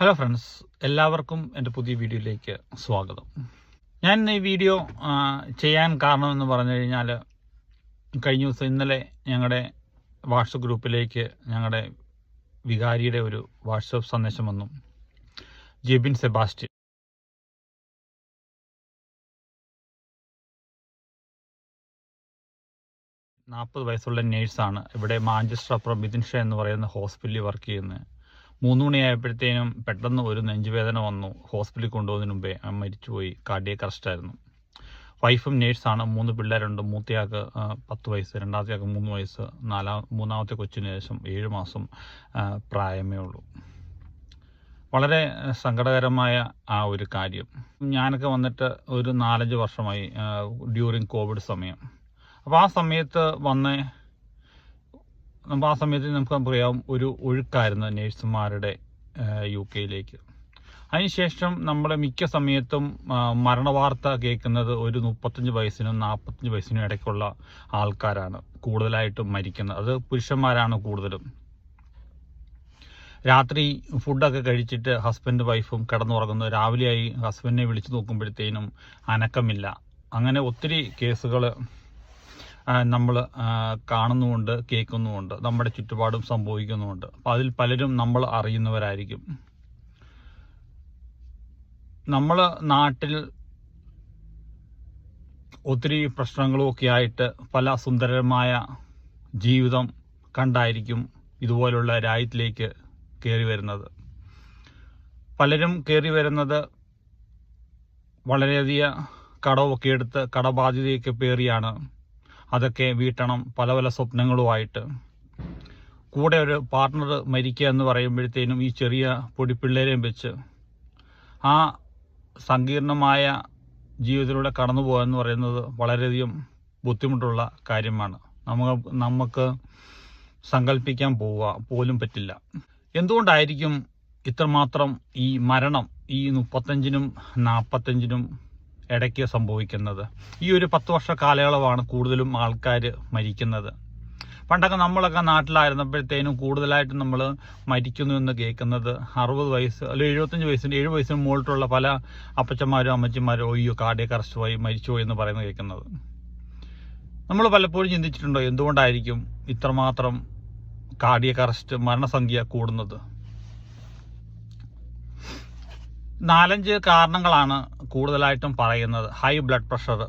Hello friends എല്ലാവർക്കും എന്റെ പുതിയ വീഡിയോയിലേക്ക് സ്വാഗതം. ഞാൻ ഈ വീഡിയോ ചെയ്യാൻ കാരണമെന്ന് പറഞ്ഞു കഴിഞ്ഞാൽ കഴിഞ്ഞ ദിവസം ഇന്നലെ ഞങ്ങളുടെ വാട്സപ്പ് ഗ്രൂപ്പിലേക്ക് ഞങ്ങളുടെ വികാരിയുടെ ഒരു വാട്സപ്പ് സന്ദേശം വന്നു. ജെബിൻ സെബാസ്റ്റ്യൻ. നാൽപ്പത് വയസ്സുള്ള നേഴ്സാണ് ഇവിടെ മാഞ്ചസ്റ്റർ അപ്പുറം മിഥുൻ ഷാ എന്ന് പറയുന്ന ഹോസ്പിറ്റലിൽ വർക്ക് ചെയ്യുന്നത്. മൂന്ന് മണിയായപ്പോഴത്തേനും പെട്ടെന്ന് ഒരു നെഞ്ചുവേദന വന്നു. ഹോസ്പിറ്റലിൽ കൊണ്ടുപോകുന്നതിന് മുമ്പേ അമ്മ മരിച്ചുപോയി. കാർഡിയക് അറസ്റ്റായിരുന്നു. വൈഫും നേഴ്സാണ്. മൂന്ന് പിള്ളേരുണ്ട്. മൂത്തയാൾക്ക് പത്ത് വയസ്സ് രണ്ടാമത്തെയാൾക്ക് മൂന്ന് വയസ്സ് നാലാം മൂന്നാമത്തെ കൊച്ചിന് ശേഷം ഏഴ് മാസം പ്രായമേ ഉള്ളൂ. വളരെ സങ്കടകരമായ ആ ഒരു കാര്യം. ഞാനൊക്കെ വന്നിട്ട് ഒരു നാലഞ്ച് വർഷമായി ഡ്യൂറിങ് കോവിഡ് സമയം. അപ്പോൾ ആ സമയത്ത് വന്ന നമ്മൾ ആ സമയത്ത് നമുക്ക് പറയാം ഒരു ഒഴുക്കായിരുന്നു നേഴ്സുമാരുടെ യു കെയിലേക്ക്. അതിനുശേഷം നമ്മുടെ മിക്ക സമയത്തും മരണവാർത്ത കേൾക്കുന്നത് ഒരു മുപ്പത്തഞ്ച് വയസ്സിനും നാൽപ്പത്തഞ്ച് വയസ്സിനും ഇടയ്ക്കുള്ള ആൾക്കാരാണ് കൂടുതലായിട്ടും മരിക്കുന്നത്. അത് പുരുഷന്മാരാണ് കൂടുതലും. രാത്രി ഫുഡൊക്കെ കഴിച്ചിട്ട് ഹസ്ബൻഡ് വൈഫും കിടന്നുറങ്ങുന്നു. രാവിലെയായി ഹസ്ബൻഡിനെ വിളിച്ചു നോക്കുമ്പോഴത്തേനും അനക്കമില്ല. അങ്ങനെ ഒത്തിരി കേസുകൾ നമ്മൾ കാണുന്നുമുണ്ട് കേൾക്കുന്നുമുണ്ട് നമ്മുടെ ചുറ്റുപാടും സംഭവിക്കുന്നുമുണ്ട്. അപ്പോൾ അതിൽ പലരും നമ്മൾ അറിയുന്നവരായിരിക്കും. നമ്മൾ നാട്ടിൽ ഒത്തിരി പ്രശ്നങ്ങളുമൊക്കെ ആയിട്ട് പല സുന്ദരമായ ജീവിതം കണ്ടായിരിക്കും ഇതുപോലുള്ള രാജ്യത്തിലേക്ക് കയറി വരുന്നത്. പലരും കയറി വരുന്നത് വളരെയധികം കടമൊക്കെ എടുത്ത് കടബാധ്യതയൊക്കെ പേറിയാണ്. അതൊക്കെ വീട്ടണം പല പല സ്വപ്നങ്ങളുമായിട്ട്. കൂടെ ഒരു പാർട്ണർ മരിക്കുക എന്ന് പറയുമ്പോഴത്തേനും ഈ ചെറിയ പൊടിപ്പിള്ളേരെയും വെച്ച് ആ സങ്കീർണമായ ജീവിതത്തിലൂടെ കടന്നു പോകുക എന്ന് പറയുന്നത് വളരെയധികം ബുദ്ധിമുട്ടുള്ള കാര്യമാണ്. നമുക്ക് നമുക്ക് സങ്കല്പിക്കാൻ പോവുക പോലും പറ്റില്ല. എന്തുകൊണ്ടായിരിക്കും ഇത്രമാത്രം ഈ മരണം ഈ മുപ്പത്തഞ്ചിനും നാൽപ്പത്തഞ്ചിനും ഇടയ്ക്ക് സംഭവിക്കുന്നത്. ഈ ഒരു പത്ത് വർഷ കാലയളവാണ് കൂടുതലും ആൾക്കാർ മരിക്കുന്നത്. പണ്ടൊക്കെ നമ്മളൊക്കെ നാട്ടിലായിരുന്നപ്പോഴത്തേനും കൂടുതലായിട്ട് നമ്മൾ മരിക്കുന്നു എന്ന് കേൾക്കുന്നത് അറുപത് വയസ്സ് അല്ലെങ്കിൽ എഴുപത്തഞ്ച് വയസ്സിന് ഏഴ് വയസ്സിന് മുകളിലുള്ള പല അപ്പച്ചന്മാരും അമ്മച്ചിമാരും ഒയ്യോ അറസ്റ്റ് പോയി മരിച്ചുപോയി എന്ന് പറയുന്നത് കേൾക്കുന്നത്. നമ്മൾ പലപ്പോഴും ചിന്തിച്ചിട്ടുണ്ടോ എന്തുകൊണ്ടായിരിക്കും ഇത്രമാത്രം കാർഡിയക് അറസ്റ്റ് മരണസംഖ്യ കൂടുന്നത്? നാലഞ്ച് കാരണങ്ങളാണ് കൂടുതലായിട്ടും പറയുന്നത്. ഹൈ ബ്ലഡ് പ്രഷർ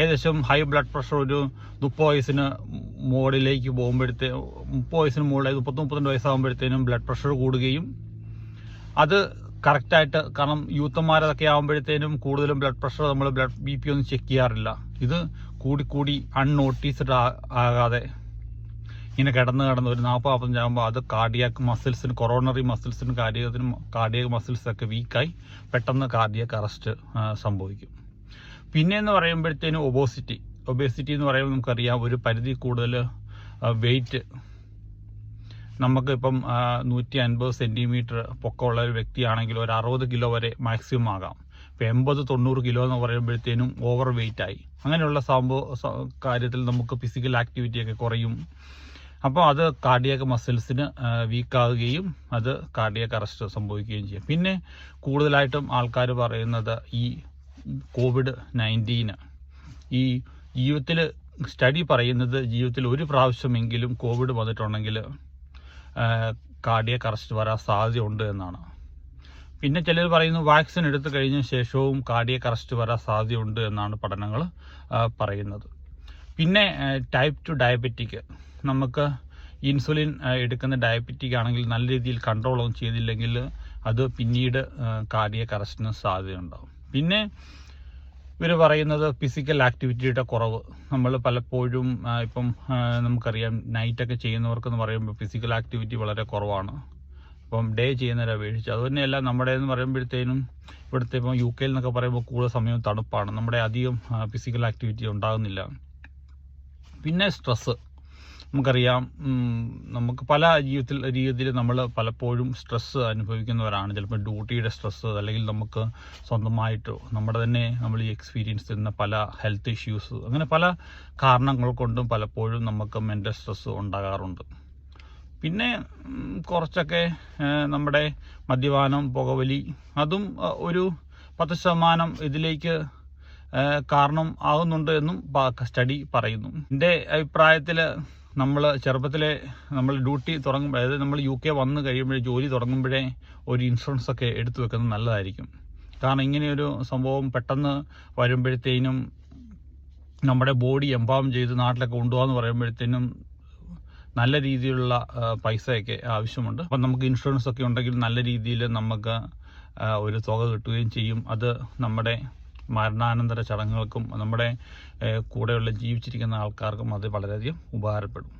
ഏകദേശം ഹൈ ബ്ലഡ് പ്രഷർ ഒരു മുപ്പത് വയസ്സിന് മുകളിലേക്ക് പോകുമ്പോഴത്തേ മുപ്പത് വയസ്സിന് മുകളിൽ മുപ്പത്തി മുപ്പത്തിരണ്ട് വയസ്സാകുമ്പോഴത്തേനും ബ്ലഡ് പ്രഷർ കൂടുകയും അത് കറക്റ്റായിട്ട് കാരണം യൂത്തന്മാരതൊക്കെ ആകുമ്പോഴത്തേനും കൂടുതലും ബ്ലഡ് പ്രഷർ നമ്മൾ ബ്ലഡ് ബി പി ഒന്നും ചെക്ക് ചെയ്യാറില്ല. ഇത് കൂടി കൂടി അൺനോട്ടീസ്ഡ് ആകാതെ ഇങ്ങനെ കിടന്ന് കിടന്ന് ഒരു നാൽപ്പത് നാൽപ്പത്തഞ്ചാകുമ്പോൾ അത് കാർഡിയാക്ക് മസിൽസിന് കൊറോണറി മസിൽസിന് കാർഡിയത്തിന് കാർഡിയക് മസിൽസൊക്കെ വീക്കായി പെട്ടെന്ന് കാർഡിയാക്ക് അറസ്റ്റ് സംഭവിക്കും. പിന്നെ എന്ന് പറയുമ്പോഴത്തേനും ഒബോസിറ്റി ഒബേസിറ്റി എന്ന് പറയുമ്പോൾ നമുക്കറിയാം ഒരു പരിധി കൂടുതൽ വെയിറ്റ് നമുക്കിപ്പം നൂറ്റി അൻപത് സെന്റിമീറ്റർ പൊക്കമുള്ള ഒരു വ്യക്തിയാണെങ്കിൽ ഒരു അറുപത് കിലോ വരെ മാക്സിമം ആകാം. ഇപ്പം എൺപത് തൊണ്ണൂറ് കിലോ എന്ന് പറയുമ്പോഴത്തേനും ഓവർ വെയിറ്റ് ആയി. അങ്ങനെയുള്ള സംഭവ കാര്യത്തിൽ നമുക്ക് ഫിസിക്കൽ ആക്ടിവിറ്റിയൊക്കെ കുറയും. അപ്പോൾ അത് കാർഡിയക് മസിൽസിന് വീക്കാവുകയും അത് കാർഡിയക് അറസ്റ്റ് സംഭവിക്കുകയും ചെയ്യും. പിന്നെ കൂടുതലായിട്ടും ആൾക്കാർ പറയുന്നത് ഈ കോവിഡ് നയന്റീന് ഈ ജീവിതത്തിൽ സ്റ്റഡി പറയുന്നത് ജീവിതത്തിൽ ഒരു പ്രാവശ്യമെങ്കിലും കോവിഡ് വന്നിട്ടുണ്ടെങ്കിൽ കാർഡിയക് അറസ്റ്റ് വരാൻ സാധ്യതയുണ്ട് എന്നാണ്. പിന്നെ ചിലർ പറയുന്നു വാക്സിൻ എടുത്തു കഴിഞ്ഞ ശേഷവും കാർഡിയക് അറസ്റ്റ് വരാൻ സാധ്യതയുണ്ട് എന്നാണ് പഠനങ്ങൾ പറയുന്നത്. പിന്നെ ടൈപ്പ് ടു ഡയബറ്റിക് നമുക്ക് ഇൻസുലിൻ എടുക്കുന്ന ഡയബറ്റിക് ആണെങ്കിൽ നല്ല രീതിയിൽ കൺട്രോൾ ഒന്നും ചെയ്തില്ലെങ്കിൽ അത് പിന്നീട് കാർഡിയക് അറസ്റ്റിന് സാധ്യതയുണ്ടാവും. പിന്നെ ഇവർ പറയുന്നത് ഫിസിക്കൽ ആക്ടിവിറ്റിയുടെ കുറവ്. നമ്മൾ പലപ്പോഴും ഇപ്പം നമുക്കറിയാം നൈറ്റൊക്കെ ചെയ്യുന്നവർക്കെന്ന് പറയുമ്പോൾ ഫിസിക്കൽ ആക്ടിവിറ്റി വളരെ കുറവാണ്. ഇപ്പം ഡേ ചെയ്യുന്നവരെ അപേക്ഷിച്ച്. അത് തന്നെയല്ല നമ്മുടെ എന്ന് പറയുമ്പോഴത്തേനും ഇവിടുത്തെ ഇപ്പം യു കെയിൽ എന്നൊക്കെ പറയുമ്പോൾ കൂടുതൽ സമയം തണുപ്പാണ്. നമ്മുടെ അധികം ഫിസിക്കൽ ആക്ടിവിറ്റി ഉണ്ടാകുന്നില്ല. പിന്നെ സ്ട്രെസ്സ് നമുക്കറിയാം നമുക്ക് പല ജീവിതത്തിൽ രീതിയിൽ നമ്മൾ പലപ്പോഴും സ്ട്രെസ്സ് അനുഭവിക്കുന്നവരാണ്. ചിലപ്പോൾ ഡ്യൂട്ടിയുടെ സ്ട്രെസ്സ് അല്ലെങ്കിൽ നമുക്ക് സ്വന്തമായിട്ട് നമ്മുടെ തന്നെ നമ്മൾ ഈ എക്സ്പീരിയൻസ് ചെയ്യുന്ന പല ഹെൽത്ത് ഇഷ്യൂസ് അങ്ങനെ പല കാരണങ്ങൾ കൊണ്ടും പലപ്പോഴും നമുക്ക് മെന്റൽ സ്ട്രെസ്സ് ഉണ്ടാകാറുണ്ട്. പിന്നെ കുറച്ചൊക്കെ നമ്മുടെ മദ്യപാനം പുകവലി അതും ഒരു പത്ത് ശതമാനം ഇതിലേക്ക് കാരണം ആകുന്നുണ്ട് എന്നും സ്റ്റഡി പറയുന്നു. എന്റെ അഭിപ്രായത്തിൽ നമ്മൾ ചെറുപ്പത്തിലെ നമ്മൾ ഡ്യൂട്ടി തുടങ്ങുമ്പോൾ അതായത് നമ്മൾ യു കെ വന്ന് കഴിയുമ്പോഴേ ജോലി തുടങ്ങുമ്പോഴേ ഒരു ഇൻഷുറൻസ് ഒക്കെ എടുത്തു വെക്കുന്നത് നല്ലതായിരിക്കും. കാരണം ഇങ്ങനെയൊരു സംഭവം പെട്ടെന്ന് വരുമ്പോഴത്തേനും നമ്മുടെ ബോഡി എംപാവം ചെയ്ത് നാട്ടിലൊക്കെ കൊണ്ടുപോകാന്ന് പറയുമ്പോഴത്തേനും നല്ല രീതിയിലുള്ള പൈസയൊക്കെ ആവശ്യമുണ്ട്. അപ്പം നമുക്ക് ഇൻഷുറൻസ് ഒക്കെ ഉണ്ടെങ്കിൽ നല്ല രീതിയിൽ നമുക്ക് ഒരു തുക കിട്ടുകയും ചെയ്യും. അത് നമ്മുടെ മരണാനന്തര ചടങ്ങുകൾക്കും നമ്മുടെ കൂടെയുള്ള ജീവിച്ചിരിക്കുന്ന ആൾക്കാർക്കും അത് വളരെയധികം ഉപകാരപ്പെടും.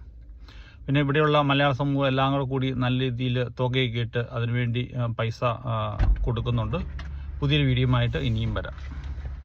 പിന്നെ ഇവിടെയുള്ള മലയാള സമൂഹം എല്ലാം കൂടെ കൂടി നല്ല രീതിയിൽ തുകയൊക്കെ ഇട്ട് അതിനുവേണ്ടി പൈസ കൊടുക്കുന്നുണ്ട്. പുതിയൊരു വീഡിയോയുമായിട്ട് ഇനിയും വരാം.